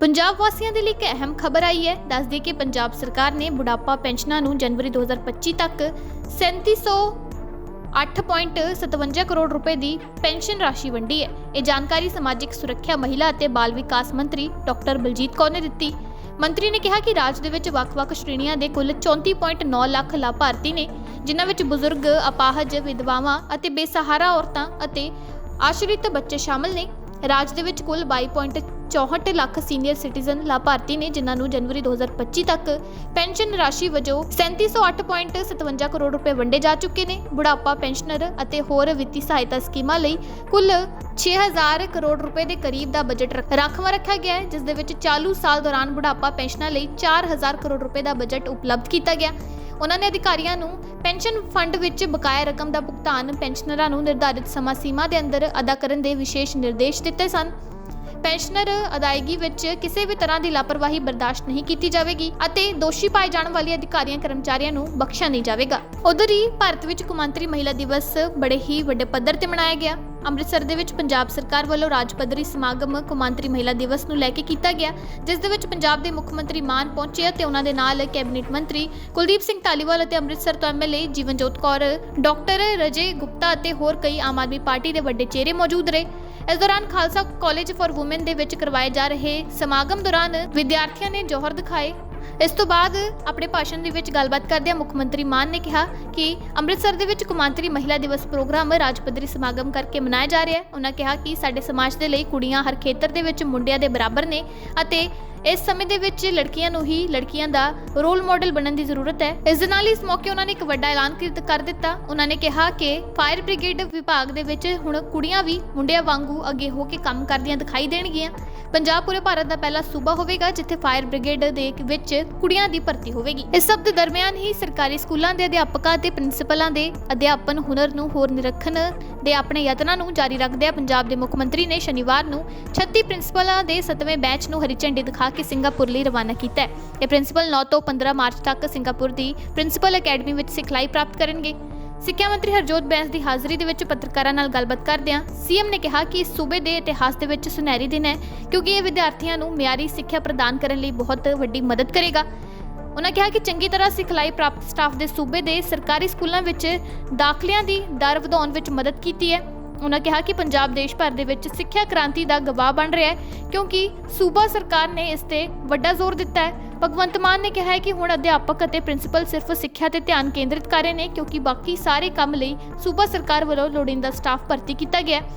ਪੰਜਾਬ ਵਾਸੀਆਂ ਦੇ ਲਈ ਇੱਕ ਅਹਿਮ ਖਬਰ ਆਈ ਹੈ। ਦੱਸਦੀ ਕਿ ਪੰਜਾਬ ਸਰਕਾਰ ਨੇ ਬੁਢਾਪਾ ਪੈਨਸ਼ਨਾਂ ਨੂੰ ਜਨਵਰੀ 2025 ਤੱਕ 3708.57 ਕਰੋੜ ਰੁਪਏ ਦੀ ਪੈਨਸ਼ਨ ਰਾਸ਼ੀ ਵੰਡੀ ਹੈ। ਇਹ ਜਾਣਕਾਰੀ ਸਮਾਜਿਕ ਸੁਰੱਖਿਆ ਮਹਿਲਾ ਅਤੇ ਬਾਲ ਵਿਕਾਸ ਮੰਤਰੀ ਡਾਕਟਰ ਬਲਜੀਤ ਕੌਰ ਨੇ ਦਿੱਤੀ। ਮੰਤਰੀ ਨੇ ਕਿਹਾ ਕਿ ਰਾਜ ਦੇ ਵਿੱਚ ਵੱਖ-ਵੱਖ ਸ਼੍ਰੇਣੀਆਂ ਦੇ ਕੁੱਲ 34.9 ਲੱਖ ਲਾਭਾਰਥੀ ਨੇ, ਜਿਨ੍ਹਾਂ ਵਿੱਚ ਬਜ਼ੁਰਗ, ਅਪਾਹਜ, ਵਿਧਵਾਵਾਂ ਅਤੇ ਬੇਸਹਾਰਾ ਔਰਤਾਂ ਅਤੇ ਆਸ਼ਰਿਤ ਬੱਚੇ ਸ਼ਾਮਲ ਨੇ। ਰਾਜ ਦੇ ਵਿੱਚ ਕੁੱਲ 22.64 ਲੱਖ ਸੀਨੀਅਰ ਸਿਟੀਜ਼ਨ ਲਾਭਾਰਥੀ ਨੇ, ਜਿਨ੍ਹਾਂ ਨੂੰ ਜਨਵਰੀ 2025 ਤੱਕ ਪੈਨਸ਼ਨ ਰਾਸ਼ੀ ਵਜੋਂ 3708.57 ਕਰੋੜ ਰੁਪਏ ਵੰਡੇ ਜਾ ਚੁੱਕੇ ਨੇ। ਬੁਢਾਪਾ ਪੈਨਸ਼ਨਰ ਅਤੇ ਹੋਰ ਵਿੱਤੀ ਸਹਾਇਤਾ ਸਕੀਮਾਂ ਲਈ ਕੁੱਲ 6000 ਕਰੋੜ ਰੁਪਏ ਦੇ ਕਰੀਬ ਦਾ ਬਜਟ ਰਾਖਵਾਂ ਰੱਖਿਆ ਗਿਆ ਹੈ, ਜਿਸ ਦੇ ਵਿੱਚ ਚਾਲੂ ਸਾਲ ਦੌਰਾਨ ਬੁਢਾਪਾ ਪੈਨਸ਼ਨਾਂ ਲਈ 4000 ਕਰੋੜ ਰੁਪਏ ਦਾ ਬਜਟ ਉਪਲਬਧ ਕੀਤਾ ਗਿਆ। ਉਹਨਾਂ ਨੇ ਅਧਿਕਾਰੀਆਂ ਨੂੰ ਪੈਨਸ਼ਨ ਫੰਡ ਵਿੱਚ ਬਕਾਇਆ ਰਕਮ ਦਾ ਭੁਗਤਾਨ ਪੈਨਸ਼ਨਰਾਂ ਨੂੰ ਨਿਰਧਾਰਿਤ ਸਮਾਂ ਸੀਮਾ ਦੇ ਅੰਦਰ ਅਦਾ ਕਰਨ ਦੇ ਵਿਸ਼ੇਸ਼ ਨਿਰਦੇਸ਼ ਦਿੱਤੇ ਸਨ। ਪੈਨਸ਼ਨਰ ਅਦਾਇਗੀ ਵਿੱਚ ਕਿਸੇ ਵੀ ਤਰ੍ਹਾਂ ਦੀ ਲਾਪਰਵਾਹੀ ਬਰਦਾਸ਼ਤ ਨਹੀਂ ਕੀਤੀ ਜਾਵੇਗੀ ਅਤੇ ਦੋਸ਼ੀ ਪਾਏ ਜਾਣ ਵਾਲੇ ਅਧਿਕਾਰੀਆਂ, ਕਰਮਚਾਰੀਆਂ ਨੂੰ ਬਖਸ਼ਿਆ ਨਹੀਂ ਜਾਵੇਗਾ। ਉਧਰ ਹੀ ਭਾਰਤ ਵਿੱਚ ਕੌਮਾਂਤਰੀ ਮਹਿਲਾ ਦਿਵਸ ਬੜੇ ਹੀ ਵੱਡੇ ਪੱਧਰ ਤੇ ਮਨਾਇਆ ਗਿਆ। ਅੰਮ੍ਰਿਤਸਰ ਦੇ ਵਿੱਚ ਪੰਜਾਬ ਸਰਕਾਰ ਵੱਲੋਂ ਰਾਜ ਪੱਧਰੀ ਸਮਾਗਮ ਕੌਮਾਂਤਰੀ ਮਹਿਲਾ ਦਿਵਸ ਨੂੰ ਲੈ ਕੇ ਕੀਤਾ ਗਿਆ, ਜਿਸ ਦੇ ਵਿੱਚ ਪੰਜਾਬ ਦੇ ਮੁੱਖ ਮੰਤਰੀ ਮਾਨ ਪਹੁੰਚੇ ਅਤੇ ਉਹਨਾਂ ਦੇ ਨਾਲ ਕੈਬਨਿਟ ਮੰਤਰੀ ਕੁਲਦੀਪ ਸਿੰਘ ਧਾਲੀਵਾਲ ਅਤੇ ਅੰਮ੍ਰਿਤਸਰ ਤੋਂ ਐਮਐਲਏ ਜੀਵਨਜੋਤ ਕੌਰ, ਡਾਕਟਰ ਰਜੇ ਗੁਪਤਾ ਅਤੇ ਹੋਰ ਕਈ ਆਮ ਆਦਮੀ ਪਾਰਟੀ ਦੇ ਵੱਡੇ ਚਿਹਰੇ ਮੌਜੂਦ ਰਹੇ। ਇਸ ਦੌਰਾਨ ਖਾਲਸਾ ਕਾਲਜ ਫਾਰ ਔਮਨ ਦੇ ਵਿੱਚ ਕਰਵਾਏ ਜਾ ਰਹੇ ਸਮਾਗਮ ਦੌਰਾਨ ਵਿਦਿਆਰਥੀਆਂ ਨੇ ਜੋਹਰ ਦਿਖਾਏ। ਇਸ ਤੋਂ ਬਾਅਦ ਆਪਣੇ ਭਾਸ਼ਣ ਦੇ ਵਿੱਚ ਗੱਲਬਾਤ ਕਰਦਿਆਂ ਮੁੱਖ ਮੰਤਰੀ ਮਾਨ ਨੇ ਕਿਹਾ ਕਿ ਅੰਮ੍ਰਿਤਸਰ ਦੇ ਵਿੱਚ ਕੁਮਾਂਤਰੀ ਮਹਿਲਾ ਦਿਵਸ ਪ੍ਰੋਗਰਾਮ ਰਾਜ ਪੱਧਰੀ ਸਮਾਗਮ ਕਰਕੇ ਮਨਾਇਆ ਜਾ ਰਿਹਾ ਹੈ। ਉਹਨਾਂ ਕਿਹਾ ਕਿ ਸਾਡੇ ਸਮਾਜ ਦੇ ਲਈ ਕੁੜੀਆਂ ਹਰ ਖੇਤਰ ਦੇ ਵਿੱਚ ਮੁੰਡਿਆਂ ਦੇ ਬਰਾਬਰ ਨੇ ਅਤੇ ਇਸ ਸਮੇਂ ਦੇ ਵਿੱਚ ਲੜਕੀਆਂ ਨੂੰ ਹੀ ਲੜਕੀਆਂ ਦਾ ਰੋਲ ਮਾਡਲ ਬਣਨ ਦੀ ਜ਼ਰੂਰਤ ਹੈ। ਇਸ ਦੇ ਨਾਲ ਇਸ ਮੌਕੇ ਉਹਨਾਂ ਨੇ ਇੱਕ ਵੱਡਾ ਐਲਾਨ ਕਰ- ਦਿੱਤਾ। ਉਹਨਾਂ ਨੇ ਕਿਹਾ ਕਿ ਫਾਇਰ ਬ੍ਰਿਗੇਡ ਵਿਭਾਗ ਦੇ ਵਿੱਚ ਹੁਣ ਕੁੜੀਆਂ ਵੀ ਮੁੰਡਿਆਂ ਵਾਂਗੂ ਅੱਗੇ ਹੋ ਕੇ ਕੰਮ ਕਰਦੀਆਂ ਦਿਖਾਈ ਦੇਣਗੀਆਂ। ਪੰਜਾਬ ਪੂਰੇ ਭਾਰਤ ਦਾ ਪਹਿਲਾ ਸੂਬਾ ਹੋਵੇਗਾ, ਜਿੱਥੇ ਫਾਇਰ ਬ੍ਰਿਗੇਡ ਦੇ ਵਿੱਚ ਕੁੜੀਆਂ ਦੀ ਭਰਤੀ ਹੋਵੇਗੀ। ਇਸ ਸਭ ਦੇ ਦਰਮਿਆਨ ਹੀ ਸਰਕਾਰੀ ਸਕੂਲਾਂ ਦੇ ਅਧਿਆਪਕਾਂ ਤੇ ਪ੍ਰਿੰਸੀਪਲਾਂ ਦੇ ਅਧਿਆਪਨ ਹੁਨਰ ਨੂੰ ਹੋਰ ਨਿਰਖਣ ਦੇ ਆਪਣੇ ਯਤਨਾਂ ਨੂੰ ਜਾਰੀ ਰੱਖਦਿਆਂ ਪੰਜਾਬ ਦੇ ਮੁੱਖ ਮੰਤਰੀ ਨੇ ਸ਼ਨੀਵਾਰ ਨੂੰ 36 ਪ੍ਰਿੰਸੀਪਲਾਂ ਦੇ 7ਵੇਂ ਬੈਚ ਨੂੰ ਹਰੀ ਝੰਡੀ ਦਿਖਾ ਕੇ ਸਿੰਗਾਪੁਰ ਲਈ ਰਵਾਨਾ ਕੀਤਾ ਹੈ। ਇਹ ਪ੍ਰਿੰਸੀਪਲ 9 ਤੋਂ 15 ਮਾਰਚ ਤੱਕ ਸਿੰਗਾਪੁਰ ਦੀ ਪ੍ਰਿੰਸੀਪਲ ਅਕੈਡਮੀ ਵਿੱਚ ਸਿਖਲਾਈ ਪ੍ਰਾਪਤ ਕਰਨਗੇ। ਸਿੱਖਿਆ ਮੰਤਰੀ ਹਰਜੋਤ ਬੈਂਸ ਦੀ ਹਾਜ਼ਰੀ ਦੇ ਵਿੱਚ ਪੱਤਰਕਾਰਾਂ ਨਾਲ ਗੱਲਬਾਤ ਕਰਦਿਆਂ ਸੀਐਮ ਨੇ ਕਿਹਾ ਕਿ ਇਸ ਸੂਬੇ ਦੇ ਇਤਿਹਾਸ ਦੇ ਵਿੱਚ ਸੁਨਹਿਰੀ ਦਿਨ ਹੈ, ਕਿਉਂਕਿ ਇਹ ਵਿਦਿਆਰਥੀਆਂ ਨੂੰ ਮਿਆਰੀ ਸਿੱਖਿਆ ਪ੍ਰਦਾਨ ਕਰਨ ਲਈ ਬਹੁਤ ਵੱਡੀ ਮਦਦ ਕਰੇਗਾ। ਉਹਨਾਂ ਕਿਹਾ ਕਿ ਚੰਗੀ ਤਰ੍ਹਾਂ ਸਿਖਲਾਈ ਪ੍ਰਾਪਤ ਸਟਾਫ ਦੇ ਸੂਬੇ ਦੇ ਸਰਕਾਰੀ ਸਕੂਲਾਂ ਵਿੱਚ ਦਾਖਲਿਆਂ ਦੀ ਦਰ ਵਧਾਉਣ ਵਿੱਚ ਮਦਦ ਕੀਤੀ ਹੈ। ਉਹਨਾਂ ਕਿਹਾ ਕਿ ਪੰਜਾਬ ਦੇਸ਼ ਭਰ ਦੇ ਵਿੱਚ ਸਿੱਖਿਆ ਕ੍ਰਾਂਤੀ ਦਾ ਗਵਾਹ ਬਣ ਰਿਹਾ ਹੈ, ਕਿਉਂਕਿ ਸੂਬਾ ਸਰਕਾਰ ਨੇ ਇਸ ਤੇ ਵੱਡਾ ਜ਼ੋਰ ਦਿੱਤਾ ਹੈ। ਭਗਵੰਤ ਮਾਨ ਨੇ ਕਿਹਾ ਹੈ ਕਿ ਹੁਣ ਅਧਿਆਪਕ ਅਤੇ ਪ੍ਰਿੰਸੀਪਲ ਸਿਰਫ ਸਿੱਖਿਆ ਤੇ ਧਿਆਨ ਕੇਂਦਰਿਤ ਕਰ ਰਹੇ ਨੇ, ਕਿਉਂਕਿ ਬਾਕੀ ਸਾਰੇ ਕੰਮ ਲਈ ਸੂਬਾ ਸਰਕਾਰ ਵੱਲੋਂ ਲੋੜੀਂਦਾ ਸਟਾਫ ਭਰਤੀ ਕੀਤਾ ਗਿਆ ਹੈ।